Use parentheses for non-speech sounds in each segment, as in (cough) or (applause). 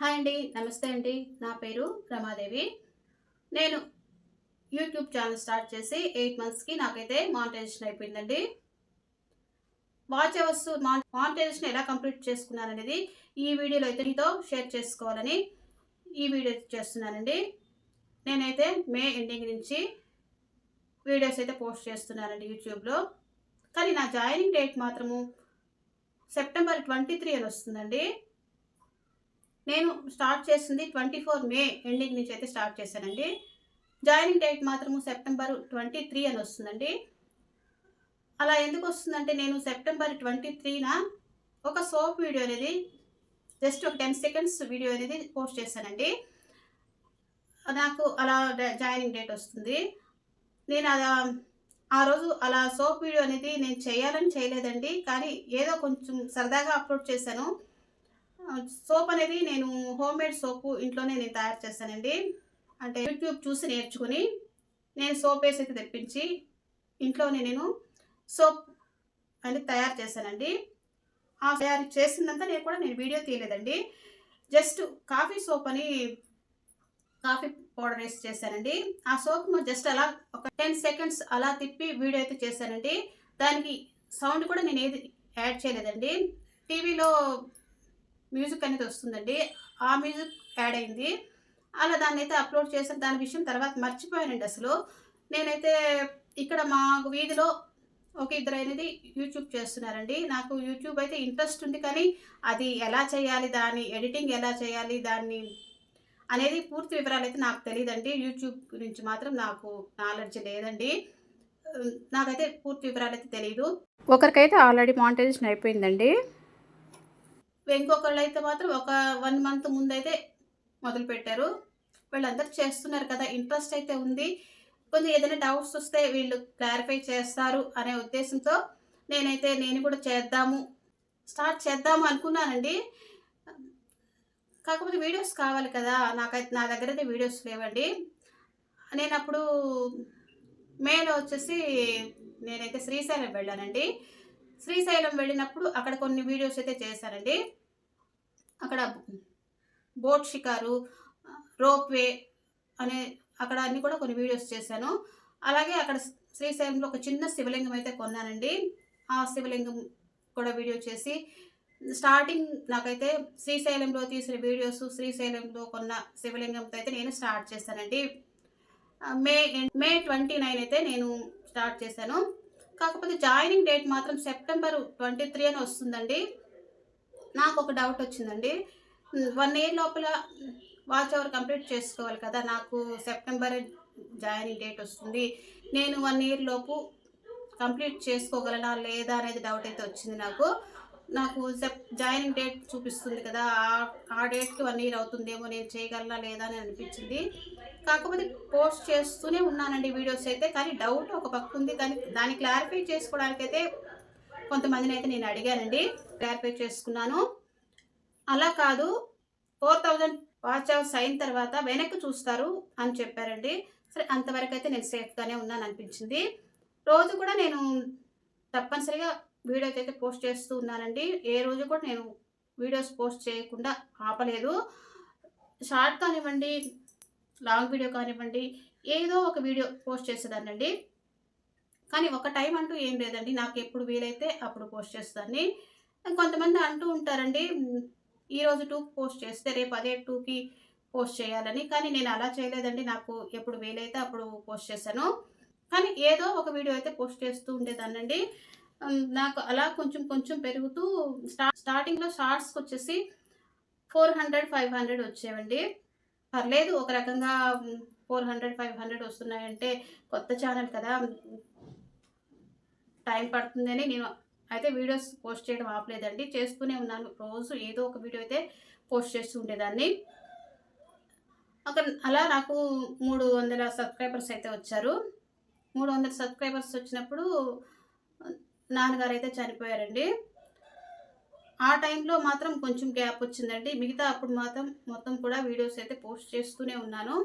Hi అండి నమస్తే అండి. నా పేరు రమాదేవి. నేను యూట్యూబ్ ఛానల్ స్టార్ట్ చేసి ఎయిట్ మంత్స్కి నాకైతే మానిటైజేషన్ అయిపోయిందండి. వాచ్ అవర్స్ మానిటైజేషన్ ఎలా కంప్లీట్ చేసుకున్నాను అనేది ఈ వీడియోలో అయితే మీతో షేర్ చేసుకోవాలని ఈ వీడియో చేస్తున్నానండి. నేనైతే మే ఎండింగ్ నుంచి వీడియోస్ అయితే పోస్ట్ చేస్తున్నానండి యూట్యూబ్లో. కానీ నా జాయినింగ్ డేట్ మాత్రము సెప్టెంబర్ ట్వంటీ త్రీ అని వస్తుందండి. నేను స్టార్ట్ చేసింది ట్వంటీ ఫోర్ మే ఎండింగ్ నుంచి అయితే స్టార్ట్ చేశానండి. జాయినింగ్ డేట్ మాత్రము సెప్టెంబర్ ట్వంటీ త్రీ అని వస్తుందండి. అలా ఎందుకు వస్తుందంటే నేను సెప్టెంబర్ ట్వంటీ త్రీన ఒక సోప్ వీడియో అనేది జస్ట్ ఒక టెన్ సెకండ్స్ వీడియో అనేది పోస్ట్ చేశానండి. నాకు అలా జాయినింగ్ డేట్ వస్తుంది. నేను అలా ఆ రోజు అలా సోప్ వీడియో అనేది నేను చేయాలని చేయలేదండి. కానీ ఏదో కొంచెం సరదాగా అప్లోడ్ చేశాను. సోప్ అనేది నేను హోమ్ మేడ్ సోపు ఇంట్లోనే నేను తయారు చేశానండి అంటే యూట్యూబ్ చూసి నేర్చుకుని నేను సోప్ వేసి అయితే తెప్పించి ఇంట్లోనే నేను సోప్ అనేది తయారు చేశానండి. ఆ తయారు చేసిందంతా నేను కూడా నేను వీడియో తీయలేదండి. జస్ట్ కాఫీ సోప్ అని కాఫీ పౌడర్ వేసి చేశానండి. ఆ సోప్ జస్ట్ అలా ఒక టెన్ సెకండ్స్ అలా తిప్పి వీడియో అయితే చేశానండి. దానికి సౌండ్ కూడా నేను ఏది యాడ్ చేయలేదండి. టీవీలో మ్యూజిక్ అనేది వస్తుందండి. ఆ మ్యూజిక్ యాడ్ అయింది. అలా దాన్ని అయితే అప్లోడ్ చేసిన దాని విషయం తర్వాత మర్చిపోయానండి అసలు. నేనైతే ఇక్కడ మా వీధిలో ఒక ఇద్దరు అనేది యూట్యూబ్ చేస్తున్నారండి. నాకు యూట్యూబ్ అయితే ఇంట్రెస్ట్ ఉంది కానీ అది ఎలా చేయాలి దాని ఎడిటింగ్ ఎలా చేయాలి దాన్ని అనేది పూర్తి వివరాలు అయితే నాకు తెలియదండి. యూట్యూబ్ గురించి మాత్రం నాకు నాలెడ్జ్ లేదండి. నాకైతే పూర్తి వివరాలు అయితే తెలియదు ఒకరికైతే ఆల్రెడీ మానిటైజేషన్ అయిపోయిందండి. ఇంకొకళ్ళు అయితే మాత్రం ఒక వన్ మంత్ ముందైతే మొదలు పెట్టారు వీళ్ళందరూ చేస్తున్నారు కదా ఇంట్రెస్ట్ అయితే ఉంది. కొంచెం ఏదైనా డౌట్స్ వస్తే వీళ్ళు క్లారిఫై చేస్తారు అనే ఉద్దేశంతో నేనైతే నేను కూడా చేద్దాము స్టార్ట్ చేద్దాము అనుకున్నానండి. కాకపోతే వీడియోస్ కావాలి కదా నాకైతే నా దగ్గర అయితే వీడియోస్ లేవండి. నేను అప్పుడు మేలో వచ్చేసి నేనైతే శ్రీశైలం వెళ్ళానండి. శ్రీశైలం వెళ్ళినప్పుడు అక్కడ కొన్ని వీడియోస్ అయితే చేశానండి అక్కడ బోట్ షికారు రోప్వే అనే అక్కడ అన్ని కూడా కొన్ని వీడియోస్ చేశాను. అలాగే అక్కడ శ్రీశైలంలో ఒక చిన్న శివలింగం అయితే కొన్నానండి. ఆ శివలింగం కూడా వీడియో చేసి స్టార్టింగ్ నాకైతే శ్రీశైలంలో తీసిన వీడియోస్ శ్రీశైలంలో కొన్న శివలింగంతో అయితే నేను స్టార్ట్ చేశానండి. మే మే ట్వంటీ నైన్ అయితే నేను స్టార్ట్ చేశాను. కాకపోతే జాయినింగ్ డేట్ మాత్రం సెప్టెంబర్ ట్వంటీ త్రీ అని వస్తుందండి. నాకు ఒక డౌట్ వచ్చిందండి. వన్ ఇయర్ లోపల వాచ్ అవర్ కంప్లీట్ చేసుకోవాలి కదా నాకు సెప్టెంబర్ జాయినింగ్ డేట్ వస్తుంది. నేను వన్ ఇయర్ లోపు కంప్లీట్ చేసుకోగలనా లేదా అనేది డౌట్ అయితే వచ్చింది నాకు. నాకు సెప్ జాయినింగ్ డేట్ చూపిస్తుంది కదా ఆ డేట్కి వన్ ఇయర్ అవుతుందేమో నేను చేయగలనా లేదా అని అనిపించింది. కాకపోతే పోస్ట్ చేస్తూనే ఉన్నానండి వీడియోస్ అయితే కానీ డౌట్ ఒక పక్క ఉంది. కానీ దాన్ని క్లారిఫై చేసుకోవడానికి అయితే కొంతమందిని అయితే నేను అడిగానండి. క్లారిఫై చేసుకున్నాను. అలా కాదు ఫోర్ థౌజండ్ వాచ్ అవర్స్ అయిన తర్వాత వెనక్కి చూస్తారు అని చెప్పారండి. సరే అంతవరకు అయితే నేను సేఫ్గానే ఉన్నాను అనిపించింది రోజు కూడా నేను తప్పనిసరిగా వీడియోస్ అయితే పోస్ట్ చేస్తూ ఉన్నానండి. ఏ రోజు కూడా నేను వీడియోస్ పోస్ట్ చేయకుండా ఆపలేదు. షార్ట్ కానివ్వండి లాంగ్ వీడియో కానివ్వండి ఏదో ఒక వీడియో పోస్ట్ చేసేదానండి కానీ ఒక టైం అంటూ ఏం లేదండి. నాకు ఎప్పుడు వీలైతే అప్పుడు పోస్ట్ చేస్తాను కొంతమంది అంటూ ఉంటారండి ఈరోజు టూ పోస్ట్ చేస్తే రేపు అదే టూకి పోస్ట్ చేయాలని. కానీ నేను అలా చేయలేదండి. నాకు ఎప్పుడు వీలైతే అప్పుడు పోస్ట్ చేశాను. కానీ ఏదో ఒక వీడియో అయితే పోస్ట్ చేస్తూ ఉండేదానండి నాకు అలా కొంచెం కొంచెం పెరుగుతూ స్టా స్టార్టింగ్లో షార్ట్స్కి వచ్చేసి ఫోర్ హండ్రెడ్ ఫైవ్ హండ్రెడ్ వచ్చేవండి. పర్లేదు ఒక రకంగా ఫోర్ హండ్రెడ్ ఫైవ్ హండ్రెడ్ వస్తున్నాయంటే కొత్త ఛానల్ కదా. టైం పడుతుందని నేను అయితే వీడియోస్ పోస్ట్ చేయడం ఆపలేదండి. చేస్తూనే ఉన్నాను. రోజు ఏదో ఒక వీడియో అయితే పోస్ట్ చేస్తూ ఉండేదాన్ని. అక్కడ అలా నాకు మూడు వందల సబ్స్క్రైబర్స్ అయితే వచ్చారు. మూడు వందల సబ్స్క్రైబర్స్ వచ్చినప్పుడు నాన్నగారు అయితే చనిపోయారండి. ఆ టైంలో మాత్రం కొంచెం గ్యాప్ వచ్చిందండి. మిగతా అప్పుడు మాత్రం మొత్తం కూడా వీడియోస్ అయితే పోస్ట్ చేస్తూనే ఉన్నాను.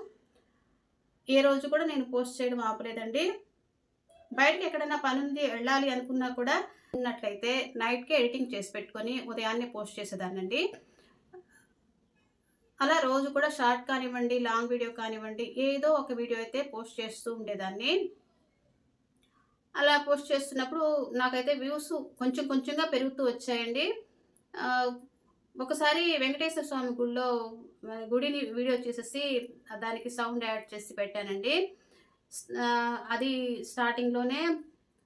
ఏ రోజు కూడా నేను పోస్ట్ చేయడం ఆపలేదండి. బయటకి ఎక్కడైనా పని ఉంది వెళ్ళాలి అనుకున్నా కూడా ఉన్నట్లయితే నైట్కే ఎడిటింగ్ చేసి పెట్టుకొని ఉదయాన్నే పోస్ట్ చేసేదానండి అలా రోజు కూడా షార్ట్ కానివ్వండి లాంగ్ వీడియో కానివ్వండి ఏదో ఒక వీడియో అయితే పోస్ట్ చేస్తూ ఉండేదాన్ని. అలా పోస్ట్ చేస్తున్నప్పుడు నాకైతే వ్యూస్ కొంచెం కొంచెంగా పెరుగుతూ వచ్చాయండి. ఒకసారి వెంకటేశ్వర స్వామి గుడిలో గుడిని వీడియో చేసేసి దానికి సౌండ్ యాడ్ చేసి పెట్టానండి. అది స్టార్టింగ్లోనే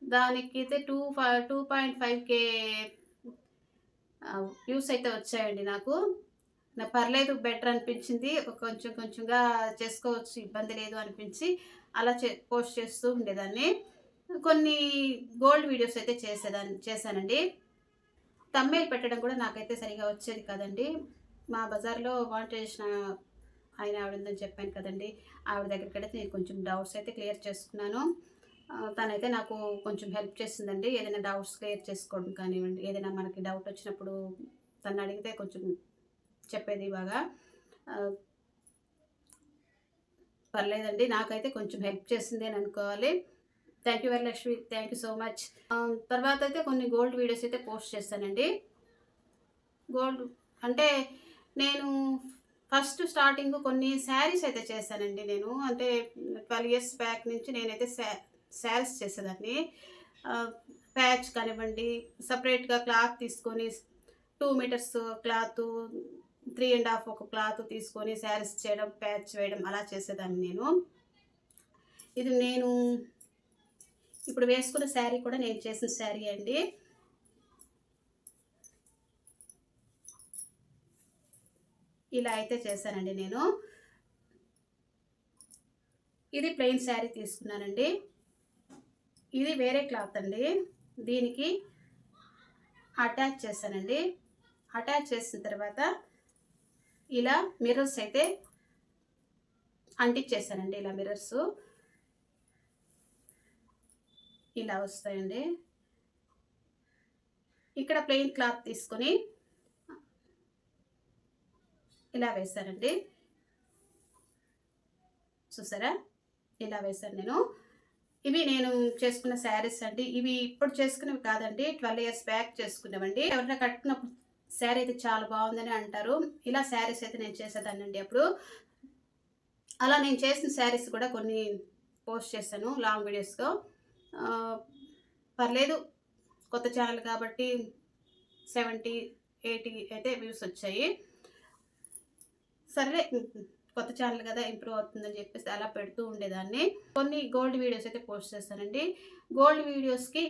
దానికి అయితే two five two point five K views అయితే వచ్చాయండి నాకు. నా పర్లేదు బెటర్ అనిపించింది. కొంచెం కొంచెంగా చేసుకోవచ్చు ఇబ్బంది లేదు అనిపించి అలా చే పోస్ట్ చేస్తూ ఉండేదాన్ని. కొన్ని గోల్డ్ వీడియోస్ అయితే చేసేదాన్ని చేశానండి. తమ్మేలు పెట్టడం కూడా నాకైతే సరిగా వచ్చేది కదండి. మా బజార్లో వాంట చేసిన ఆయన ఆవిడ ఉందని చెప్పాను కదండి. ఆవిడ దగ్గరికి అయితే నేను కొంచెం డౌట్స్ అయితే క్లియర్ చేసుకున్నాను. తనైతే నాకు కొంచెం హెల్ప్ చేసిందండి. ఏదైనా డౌట్స్ క్లియర్ చేసుకోవడం కానివ్వండి ఏదైనా మనకి డౌట్ వచ్చినప్పుడు తను అడిగితే కొంచెం చెప్పేది బాగా. పర్లేదండి. నాకైతే కొంచెం హెల్ప్ చేసింది అని అనుకోవాలి. Thank you Varalakshmi thank you so much తర్వాత అయితే కొన్ని గోల్డ్ వీడియోస్ అయితే పోస్ట్ చేస్తానండి. గోల్డ్ అంటే నేను ఫస్ట్ స్టార్టింగ్ కొన్ని శారీస్ అయితే చేశానండి నేను. అంటే ట్వెల్వ్ ఇయర్స్ బ్యాక్ నుంచి నేనైతే శా శారీస్ చేసేదాన్ని. ప్యాచ్ కానివ్వండి సపరేట్గా క్లాత్ తీసుకొని two metres cloth three and half ఒక క్లాత్ తీసుకొని శారీస్ చేయడం ప్యాచ్ వేయడం అలా చేసేదాన్ని నేను. ఇది నేను ఇప్పుడు వేసుకున్న శారీ కూడా నేను చేసిన శారీ అండి. ఇలా అయితే చేశానండి నేను. ఇది ప్లెయిన్ శారీ తీసుకున్నానండి. ఇది వేరే క్లాత్ అండి. దీనికి అటాచ్ చేశానండి. అటాచ్ చేసిన తర్వాత ఇలా మిర్రర్స్ అయితే అంటించేసానండి ఇలా మిర్రర్స్ ఇలా వస్తాయండి. ఇక్కడ ప్లెయిన్ క్లాత్ తీసుకొని ఇలా వేశానండి. చూసారా? ఇలా వేశాను నేను. ఇవి నేను చేసుకున్న శారీస్ అండి. ఇవి ఇప్పుడు చేసుకున్నవి కాదండి. ట్వెల్వ్ ఇయర్స్ బ్యాక్ చేసుకున్నామండి ఎవరైనా కట్టుకున్నప్పుడు శారీ అయితే చాలా బాగుందని అంటారు. ఇలా శారీస్ అయితే నేను చేసేదాన్ని అండి అప్పుడు. అలా నేను చేసిన శారీస్ కూడా కొన్ని పోస్ట్ చేశాను లాంగ్ వీడియోస్గా పర్లేదు కొత్త ఛానల్ కాబట్టి సెవెంటీ ఎయిటీ అయితే వ్యూస్ వచ్చాయి. సరే కొత్త ఛానల్ కదా ఇంప్రూవ్ అవుతుందని చెప్పేసి అలా పెడుతూ ఉండేదాన్ని. కొన్ని గోల్డ్ వీడియోస్ అయితే పోస్ట్ చేస్తానండి. గోల్డ్ వీడియోస్కి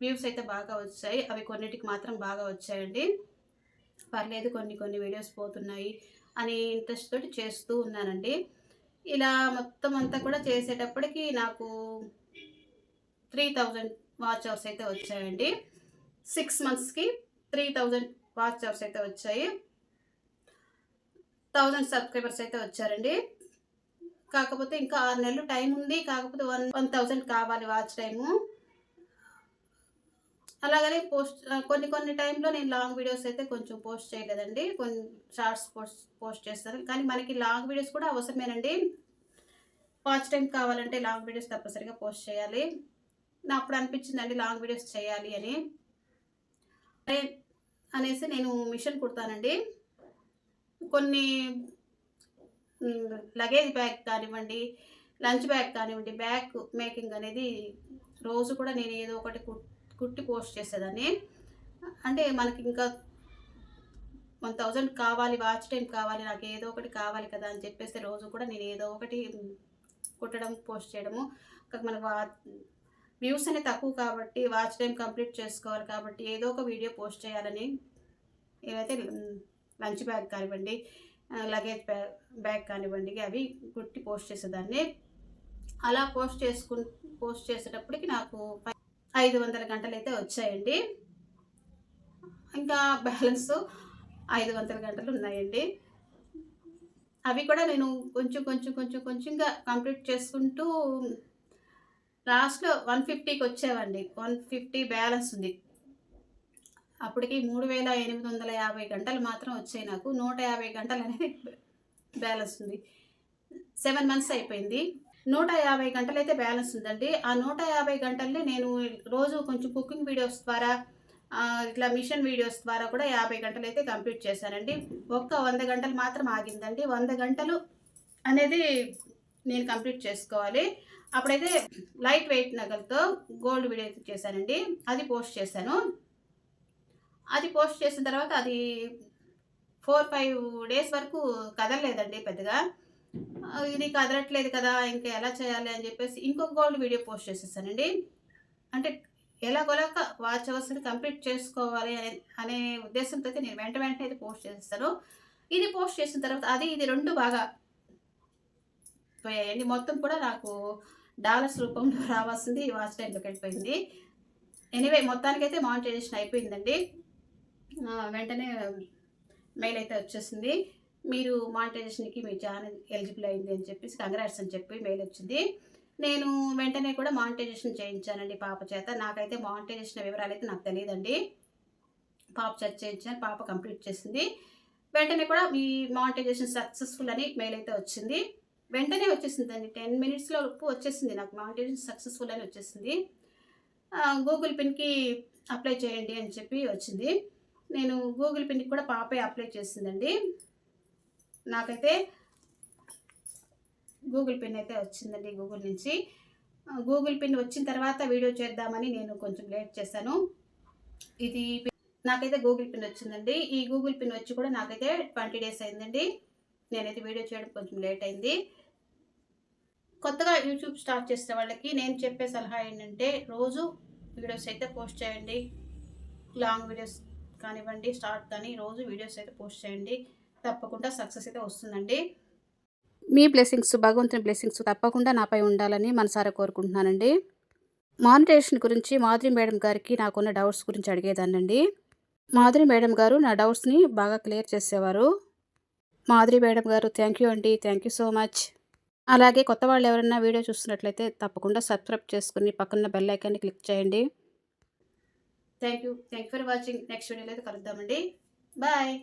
వ్యూస్ అయితే బాగా వచ్చాయి. అవి కొన్నిటికి మాత్రం బాగా వచ్చాయండి. పర్లేదు కొన్ని కొన్ని వీడియోస్ పోతున్నాయి అని ఇంట్రెస్ట్ తోటి చేస్తూ ఉన్నానండి. ఇలా మొత్తం అంతా కూడా చేసేటప్పటికి నాకు త్రీ థౌజండ్ వాచ్ అవర్స్ అయితే వచ్చాయండి. సిక్స్ మంత్స్కి త్రీ థౌజండ్ వాచ్ అవర్స్ అయితే వచ్చాయి. థౌజండ్ సబ్స్క్రైబర్స్ అయితే వచ్చారండి. కాకపోతే ఇంకా ఆరు నెలలు టైం ఉంది. కాకపోతే వన్ వన్ థౌజండ్ కావాలి వాచ్ టైము. అలాగనే పోస్ట్ కొన్ని కొన్ని టైంలో నేను లాంగ్ వీడియోస్ అయితే కొంచెం పోస్ట్ చేయలేదండి. కొన్ని షార్ట్స్ పోస్ట్ పోస్ట్ చేస్తాను. కానీ మనకి లాంగ్ వీడియోస్ కూడా అవసరమేనండి. వాచ్ టైం కావాలంటే లాంగ్ వీడియోస్ తప్పనిసరిగా పోస్ట్ చేయాలి. నా అప్పుడు అనిపించిందండి లాంగ్ వీడియోస్ చేయాలి అని. అనేసి నేను మిషన్ కుడతానండి. కొన్ని లగేజ్ బ్యాగ్ కానివ్వండి లంచ్ బ్యాగ్ కానివ్వండి బ్యాగ్ మేకింగ్ అనేది రోజు కూడా నేను ఏదో ఒకటి కుట్టి పోస్ట్ చేసేదాన్ని. అంటే మనకి ఇంకా వన్ థౌజండ్ కావాలి వాచ్ టైం కావాలి నాకు ఏదో ఒకటి కావాలి కదా అని చెప్పేసి రోజు కూడా నేను ఏదో ఒకటి కుట్టడం పోస్ట్ చేయడము. మనకు వా వ్యూస్ అనేది తక్కువ కాబట్టి వాచ్ టైం కంప్లీట్ చేసుకోవాలి కాబట్టి ఏదో ఒక వీడియో పోస్ట్ చేయాలని ఏదైతే లంచ్ బ్యాగ్ కానివ్వండి లగేజ్ బ్యాగ్ బ్యాగ్ కానివ్వండి అవి కుట్టి పోస్ట్ చేసేదాన్ని. అలా పోస్ట్ చేసుకు పోస్ట్ చేసేటప్పటికి నాకు ఐదు వందల గంటలు అయితే వచ్చాయండి. ఇంకా బ్యాలెన్స్ ఐదు వందల గంటలు ఉన్నాయండి. అవి కూడా నేను కొంచెం కొంచెం కొంచెం కొంచెంగా కంప్లీట్ చేసుకుంటూ లాస్ట్లో వన్ ఫిఫ్టీకి వచ్చేవండి. వన్ ఫిఫ్టీ బ్యాలెన్స్ ఉంది. అప్పటికి మూడు వేల ఎనిమిది వందల యాభై గంటలు మాత్రం వచ్చాయి నాకు. నూట యాభై గంటలు అనేది బ్యాలెన్స్ ఉంది. సెవెన్ మంత్స్ అయిపోయింది. నూట యాభై గంటలు అయితే బ్యాలెన్స్ ఉందండి. ఆ నూట యాభై గంటల్ని నేను రోజు కొంచెం కుకింగ్ వీడియోస్ ద్వారా ఇట్లా మిషన్ వీడియోస్ ద్వారా కూడా యాభై గంటలు అయితే కంప్లీట్ చేశానండి. ఒక్క వంద గంటలు మాత్రం ఆగిందండి. వంద గంటలు అనేది నేను కంప్లీట్ చేసుకోవాలి. అప్పుడైతే లైట్ వెయిట్ నగలతో గోల్డ్ వీడియో అయితే చేశానండి. అది పోస్ట్ చేశాను. అది పోస్ట్ చేసిన తర్వాత అది ఫోర్ ఫైవ్ డేస్ వరకు కదలలేదండి పెద్దగా. ఇది కదలట్లేదు కదా ఇంకా ఎలా చేయాలి అని చెప్పేసి ఇంకొక గోల్డ్ వీడియో పోస్ట్ చేసేసానండి. అంటే ఎలాగోలాక వాచ్ అవర్స్ని కంప్లీట్ చేసుకోవాలి అనే అనే ఉద్దేశంతో అయితే నేను వెంట వెంటనే అయితే పోస్ట్ చేసేస్తాను ఇది పోస్ట్ చేసిన తర్వాత అది ఇది రెండు బాగా పోయాయండి మొత్తం కూడా నాకు డాలర్స్ రూపంలో (laughs) రావాల్సింది వాచ్ టైంలోకి వెళ్ళిపోయింది. ఎనీవే మొత్తానికైతే మానిటైజేషన్ అయిపోయిందండి. వెంటనే మెయిల్ అయితే వచ్చేసింది. మీరు మానిటైజేషన్కి మీ ఛానల్ ఎలిజిబుల్ అయింది అని చెప్పేసి కంగ్రాట్స్ అని చెప్పి మెయిల్ వచ్చింది. నేను వెంటనే కూడా మానిటైజేషన్ చేయించానండి పాప చేత. నాకైతే మానిటైజేషన్ వివరాలు అయితే నాకు తెలియదండి. పాప చేత చేయించాను పాప కంప్లీట్ చేసింది. వెంటనే కూడా మీ మానిటైజేషన్ సక్సెస్ఫుల్ అని మెయిల్ అయితే వచ్చింది. వెంటనే వచ్చేసిందండి. టెన్ మినిట్స్లో వచ్చేసింది నాకు. మానిటైజేషన్ సక్సెస్ఫుల్ అని వచ్చేసింది. గూగుల్ పిన్కి అప్లై చేయండి అని చెప్పి వచ్చింది. నేను గూగుల్ పిన్కి కూడా పాపే అప్లై చేసిందండి. నాకైతే గూగుల్ పిన్ అయితే వచ్చిందండి గూగుల్ నుంచి. గూగుల్ పిన్ వచ్చిన తర్వాత వీడియో చేద్దామని నేను కొంచెం లేట్ చేశాను. ఇది నాకైతే గూగుల్ పిన్ వచ్చిందండి. ఈ గూగుల్ పిన్ వచ్చి కూడా నాకైతే ట్వంటీ డేస్ అయిందండి. నేనైతే వీడియో చేయడం కొంచెం లేట్ అయింది. కొత్తగా యూట్యూబ్ స్టార్ట్ చేసే వాళ్ళకి నేను చెప్పే సలహా ఏంటంటే రోజు వీడియోస్ అయితే పోస్ట్ చేయండి. లాంగ్ వీడియోస్ కానివ్వండి స్టార్ట్ కానీ రోజు వీడియోస్ అయితే పోస్ట్ చేయండి. తప్పకుండా సక్సెస్ అయితే వస్తుందండి. మీ బ్లెస్సింగ్స్ భగవంతుని బ్లెస్సింగ్స్ తప్పకుండా నాపై ఉండాలని మనసారా కోరుకుంటున్నానండి. మానిటేషన్ గురించి మాధురి మేడం గారికి నాకున్న డౌట్స్ గురించి అడిగేదానండి మాధురి మేడం గారు నా డౌట్స్ని బాగా క్లియర్ చేసేవారు. మాధురి మేడం గారు థ్యాంక్ యూ అండి థ్యాంక్ యూ సో మచ్ అలాగే కొత్త వాళ్ళు ఎవరైనా వీడియో చూస్తున్నట్లయితే తప్పకుండా సబ్స్క్రైబ్ చేసుకుని పక్కన బెల్ ఐకాన్ని క్లిక్ చేయండి. Thank you thank you for watching next వీడియోలో అయితే కలుద్దామండి. బాయ్